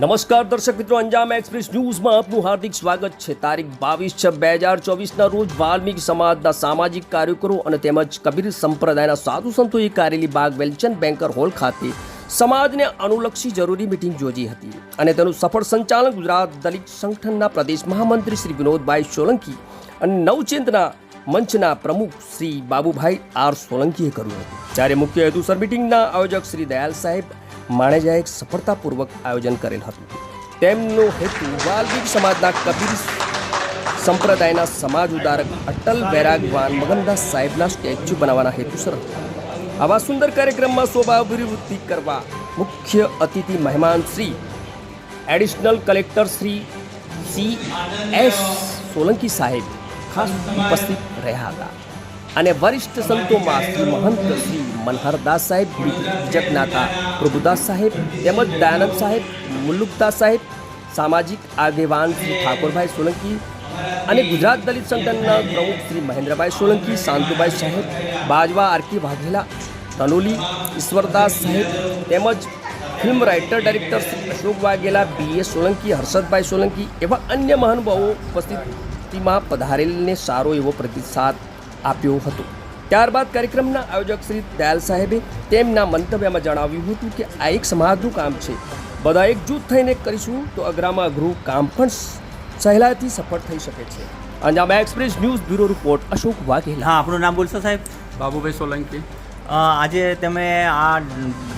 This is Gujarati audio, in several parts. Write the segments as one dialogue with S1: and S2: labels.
S1: નમસ્કાર દર્શક મિત્રો, અંજામ એક્સપ્રેસ ન્યૂઝમાં આપનું હાર્દિક સ્વાગત છે. તારીખ બાવીસ છ બે હજાર ચોવીસના રોજ વાલ્મીકી સમાજના સામાજિક કાર્યકરો અને તેમજ કબીર સંપ્રદાયના સાધુ સંતોએ કારેલી બાગ વેલચંદ બેન્કર હોલ ખાતે સમાજને અનુલક્ષી જરૂરી મિટિંગ યોજી હતી અને તેનું સફળ સંચાલન ગુજરાત દલિત સંગઠનના પ્રદેશ મહામંત્રી શ્રી વિનોદભાઈ સોલંકી અને નવચેતના મંચના પ્રમુખ શ્રી બાબુભાઈ આર સોલંકીએ કર્યું હતું. જ્યારે મુખ્ય હેતુસર મિટિંગના આયોજક શ્રી દયાલ સાહેબ માણેજાએ સફળતાપૂર્વક આયોજન કરેલ હતું. તેમનો હેતુ વાલ્મિક સમાજના કબીર સંપ્રદાયના સમાજ ઉદારક અટલ વૈરાગવાન મગનદાસ સાહેબના સ્ટેચ્યુ બનાવવાના હેતુસર હતો. આવા સુંદર કાર્યક્રમમાં શોભાભિવૃદ્ધિ કરવા મુખ્ય અતિથિ મહેમાન Shri additional collector Shri C S Solanki સાહેબ ખાસ ઉપસ્થિત રહ્યા હતા. અને વરિષ્ઠ સંતોમાં શ્રી મહંત શ્રી મનહરદાસ સાહેબ જગનાથા પ્રભુદાસ સાહેબ, તેમજ દયાનંદ સાહેબ, મુલ્લુકદાસ સાહેબ, સામાજિક આગેવાન શ્રી ઠાકોરભાઈ સોલંકી અને ગુજરાત દલિત સંગઠનના પ્રમુખ શ્રી મહેન્દ્રભાઈ સોલંકી, શાંતુભાઈ સાહેબ, બાજવા આરકી વાઘેલા તનોલી ઈશ્વરદાસ સાહેબ, તેમજ film writer director Shri Ashok Vaghela, B. A. Solanki, Harshadbhai Solanki એવા અન્ય મહાનુભાવો ઉપસ્થિતિમાં પધારેલને સારો એવો પ્રતિસાદ આપ્યો હતો. ત્યારબાદ કાર્યક્રમના આયોજક શ્રી દયાલ સાહેબે તેમના મંતવ્યમાં જણાવ્યું હતું કે આ એક સમાજનું કામ છે. બધા એકજૂથ થઈને કરીશું તો અઘરામાં અઘરું કામ પણ સહેલાઈથી સફળ થઈ શકે છે. અંજામા express news bureau report Ashok Vaghela.
S2: હા આપણું નામ બોલશો સાહેબ?
S3: બાબુભાઈ સોલંકી.
S2: આજે તમે આ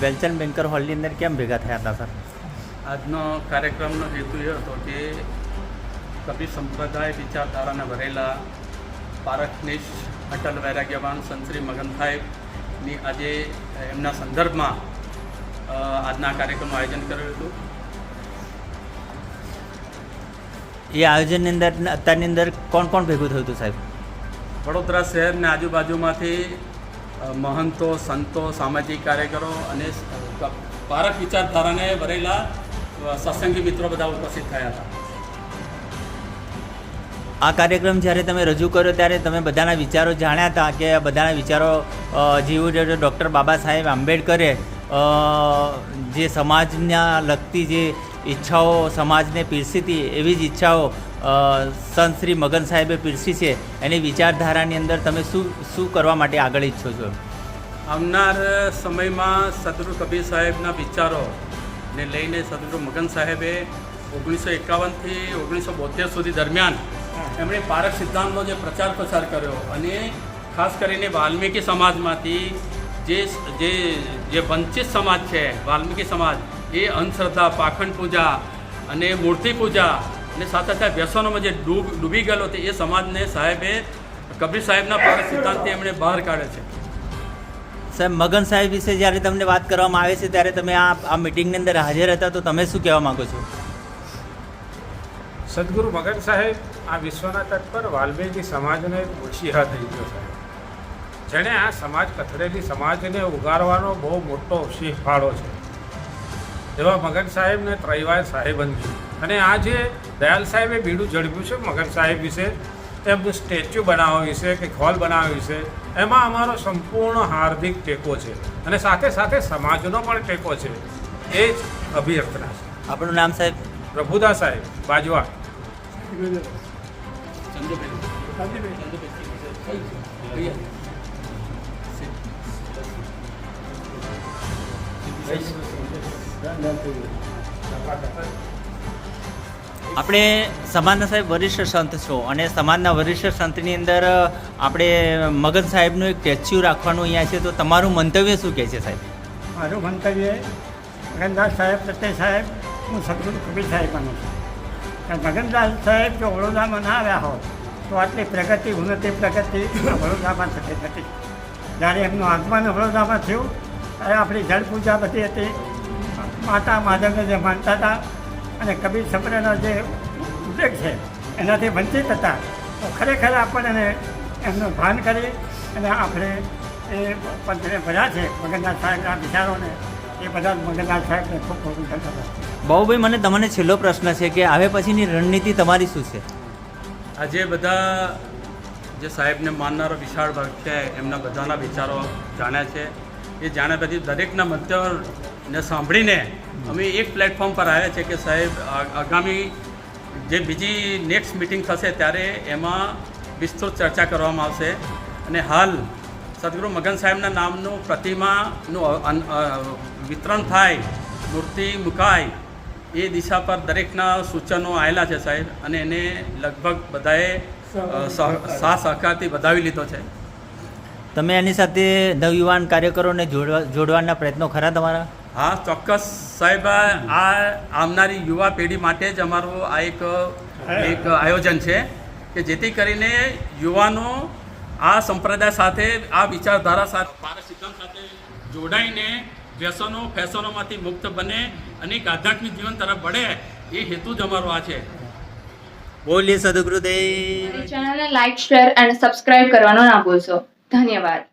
S2: વેલચંદ બેન્કર હોલની અંદર કેમ ભેગા થયા હતા સર?
S3: આજનો કાર્યક્રમનો હેતુ એ હતો કે કબીર સંપ્રદાય વિચારધારાને ભરેલા પારખનિષ્ઠ અટલ વૈરાગ્યવાન સંત શ્રી મગન સાહેબની આજે એમના સંદર્ભમાં આજના કાર્યક્રમનું આયોજન કરેલું હતું.
S2: એ આયોજનની અંદર અત્યારની અંદર કોણ કોણ ભેગું થયું હતું સાહેબ?
S3: વડોદરા શહેરને આજુબાજુમાંથી મહંતો સંતો સામાજિક કાર્યકરો અને પારખ વિચારધારાને ભરેલા સત્સંગી મિત્રો બધા ઉપસ્થિત થયા હતા.
S2: આ કાર્યક્રમ જ્યારે તમે રજૂ કર્યો ત્યારે તમે બધાના વિચારો જાણ્યા હતા કે બધાના વિચારો જીવ ડૉક્ટર બાબા સાહેબ આંબેડકરે જે સમાજના લગતી જે ઈચ્છાઓ સમાજને પીરસી હતી, એવી જ ઈચ્છાઓ સંત શ્રી મગન સાહેબે પીરસી છે, એની વિચારધારાની અંદર તમે શું શું કરવા માટે આગળ ઈચ્છો છો?
S3: આવનાર સમયમાં સદગુરુ કબીર સાહેબના વિચારોને લઈને સદગુરુ મગન સાહેબે ઓગણીસો એકાવનથી ઓગણીસો બોતેર સુધી દરમિયાન એમણે પારક સિદ્ધાંતનો જે પ્રચાર પ્રસાર કર્યો અને ખાસ કરીને વાલ્મીકી સમાજમાંથી જે જે જે વંચિત સમાજ છે, વાલ્મીકી સમાજ, એ અંધશ્રદ્ધા, પાખંડ પૂજા અને મૂર્તિ પૂજા અને સાથે સાથે વ્યસનોમાં જે ડૂબ, ડૂબી ગયેલો હતો એ સમાજને સાહેબે, કબીર સાહેબના પારક સિદ્ધાંતથી એમણે બહાર કાઢે છે.
S2: સાહેબ, મગન સાહેબ વિશે જ્યારે તમને વાત કરવામાં આવે છે, ત્યારે તમે આ આ મિટિંગની અંદર હાજર હતા, તો તમે શું કહેવા માગો છો?
S4: સદગુરુ મગન સાહેબ આ વિશ્વના તટ પર વાલ્મીકી સમાજને ઓછીહા થઈ ગયો છે. જેણે આ સમાજ કથળેલી સમાજને ઉગારવાનો બહુ મોટો શીખ ફાળો છે. એવા મગન સાહેબને ત્રૈવાય સાહેબંદી અને આ જે દયાલ સાહેબે બીડું ઝડપ્યું છે મગન સાહેબ વિશે એમનું સ્ટેચ્યુ બનાવવા વિશે કે હોલ બનાવવા વિશે. એમાં અમારો સંપૂર્ણ હાર્દિક ટેકો છે અને સાથે સાથે સમાજનો પણ ટેકો છે. એ જ અભિવ્યક્તના છે.
S2: આપણું નામ સાહેબ?
S4: પ્રભુદા સાહેબ બાજવા.
S2: આપણે સમાજના સાહેબ વરિષ્ઠ સંત છો અને સમાજના વરિષ્ઠ સંતની અંદર આપણે મગન સાહેબનું એક સ્ટેચ્યુ રાખવાનું અહીંયા છે, તો તમારું મંતવ્ય શું કહે છે સાહેબ?
S5: મારું મંતવ્ય મગનદાસ સાહેબ સત્ય સાહેબ, હું સદગુરુ કબીર સાહેબ છું. કારણ મગનદાસ સાહેબ જો વડોદરામાં ના આવ્યા હોત, તો આટલી પ્રગતિ, ઉન્નતિ પ્રગતિ વડોદરામાં થતી નથી. જ્યારે એમનું આગમન વડોદરામાં થયું, ત્યારે આપણી જળ પૂજા બધી હતી. માતા માધવને જે માનતા હતા અને કબીર સંપ્રદાયનો જે ઉદ્દેશ છે, એનાથી વંચિત હતા. તો ખરેખર આપણને એમનું ભાન કરી અને આપણે એ પંથને ભર્યા છે. મગનનાથ સાહેબના વિચારોને એ બધા મગનનાથ સાહેબને ખૂબ ખૂબ
S2: બાબુભાઈ મને તમને છેલ્લો પ્રશ્ન છે કે હવે પછીની રણનીતિ તમારી શું છે?
S3: આજે બધા જે સાહેબને માનનારો વિશાળ વર્ગ છે એમના બધાના વિચારો જાણ્યા છે. એ જાણ્યા પછી દરેકના મંતવ્ય સાંભળીને અમે એક પ્લેટફોર્મ પર આવ્યા છે કે સાહેબ આગામી જે બીજી નેક્સ્ટ મિટિંગ થશે ત્યારે એમાં વિસ્તૃત ચર્ચા કરવામાં આવશે. અને હાલ સદગુરુ મગન સાહેબના નામનું પ્રતિમાનું વિતરણ થાય મૂર્તિ મુકાય એ દિશા પર દરેકના સૂચનો આવેલા છે સાહેબ અને એને લગભગ બધાએ સા સહકારથી વધાવી લીધો છે.
S2: તમે એની સાથે નવયુવાન કાર્યકરોને જોડવા જોડવાના પ્રયત્નો ખરા તમારા?
S3: હા ચોક્કસ સાહેબ આ આવનારી યુવા પેઢી માટે જ અમારું આ એક એક આયોજન છે કે જેથી કરીને યુવાનો આ સંપ્રદાય સાથે આ વિચારધારા સાથે પારસ સિદ્ધાંત સાથે જોડાઈને વ્યસનો ફેશનોમાંથી મુક્ત બને અને એક આધ્યાત્મિક જીવન તરફ વળે એ હેતુ જ અમારો આ છે.
S2: બોલીએ સદગુરુદેવ.
S6: મારી ચેનલને લાઈક શેર અને સબસ્ક્રાઇબ કરવાનો ના ભૂલશો. ધન્યવાદ.